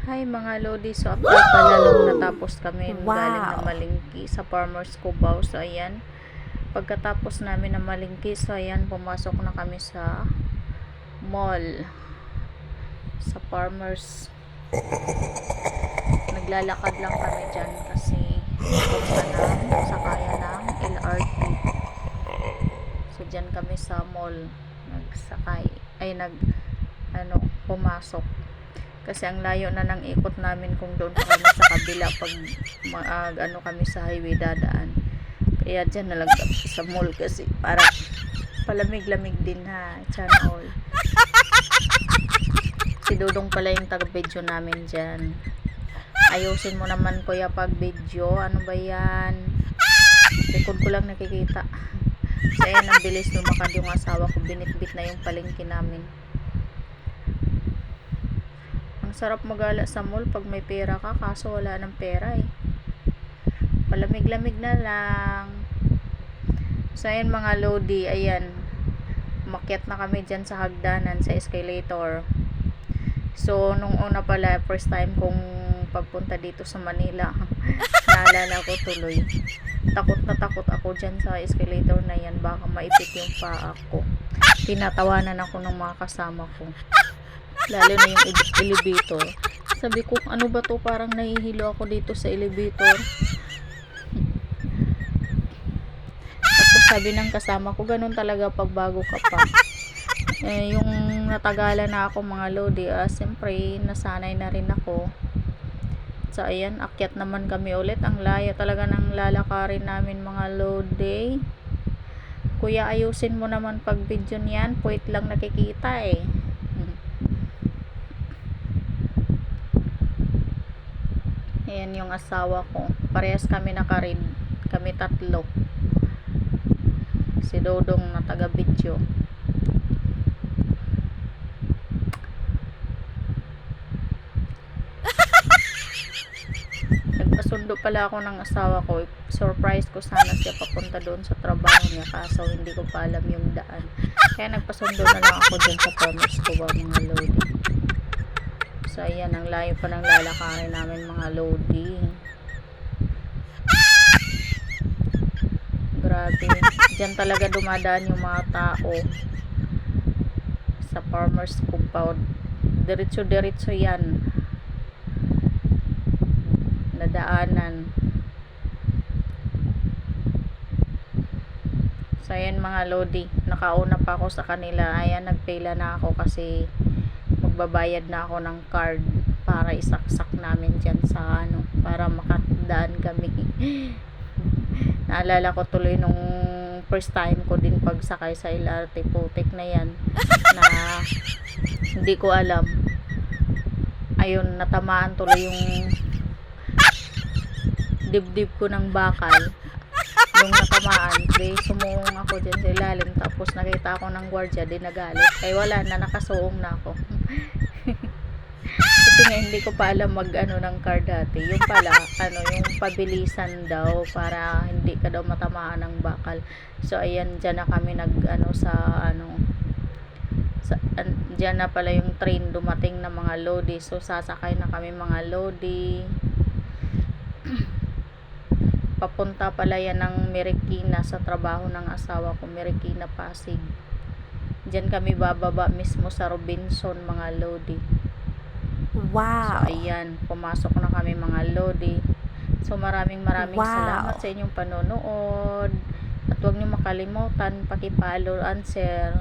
Hi mga Lodi, so after pala nung natapos kami. Wow. galing na malingki sa Farmers Cubao, so ayan, pagkatapos namin na malingki, so ayan, pumasok na kami sa mall, sa Farmers. Naglalakad lang kami dyan kasi punta ng sakaya ng LRT. So dyan kami sa mall, nagsakay, ay nag, ano, pumasok kasi ang layo na ng ikot namin kung doon kami sa kabila pag mag, ano kami sa highway dadaan. Kaya dyan na lang sa mall kasi para palamig-lamig din ha sana all. Si Dudong pala yung taga-video namin dyan. Ayusin mo naman kuya pag video. Ano ba yan? Likod ko lang nakikita. So ayan ang bilis lumakad yung asawa ko binitbit na yung palengke namin sarap magala sa mall pag may pera ka, kaso wala ng pera eh. Palamig-lamig na lang. So, ayan mga Lodi, ayan. Umakyat na kami dyan sa hagdanan, sa escalator. So, nung una pala, first time kong pagpunta dito sa Manila, naalala ko tuloy. Takot na takot ako dyan sa escalator na yan, baka maipit yung paa ko. Tinatawanan ako ng mga kasama ko lalo na yung ele- elevator. Sabi ko, ano ba to? Parang nahihilo ako dito sa elevator. Tapos sabi ng kasama ko, ganun talaga pag bago ka pa. Eh, yung natagalan na ako mga lodi, ah, siyempre, nasanay na rin ako. So, ayan, akyat naman kami ulit. Ang layo talaga ng lalakarin namin mga lodi. Kuya, ayusin mo naman pag video niyan. Puwit lang nakikita eh. Ayan yung asawa ko. Parehas kami nakarid. Kami tatlo. Si Dodong na taga Bityo. Nagpasundo pala ako ng asawa ko. Surprise ko sana siya papunta doon sa trabaho niya. Kaso hindi ko pa alam yung daan. Kaya nagpasundo na lang ako dun sa promise ko ba mga lodi. So, ayan, ang layo pa ng lalakarin namin mga loading. Grabe. Diyan talaga dumadaan yung mga tao. Sa farmer's compound. Diretso-diretso yan. Nadaanan. So, ayan mga lodi. Nakauna pa ako sa kanila. Ayan, nagpila na ako kasi magbabayad na ako ng card para isaksak namin dyan sa ano, para makadaan kami. Naalala ko tuloy nung first time ko din pagsakay sa LRT putik na yan na hindi ko alam. Ayun, natamaan tuloy yung dibdib ko ng bakal nung natamaan, di sumuong ako dyan sa ilalim tapos nakita ako ng gwardiya, di nagalit. Ay wala na, nakasuong na ako. Kasi nga hindi ko pa alam mag ano ng card dati. Yung pala, ano, yung pabilisan daw para hindi ka daw matamaan ng bakal. So ayan, dyan na kami nag ano sa ano sa, an, dyan na pala yung train dumating na mga lodi. So sasakay na kami mga lodi papunta pala yan ng Marikina sa trabaho ng asawa ko, Marikina Pasig. Diyan kami bababa mismo sa Robinson mga Lodi. Wow. So ayan, pumasok na kami mga Lodi. So maraming maraming Wow. salamat sa inyong panonood. At huwag niyo makalimutan, paki-follow and share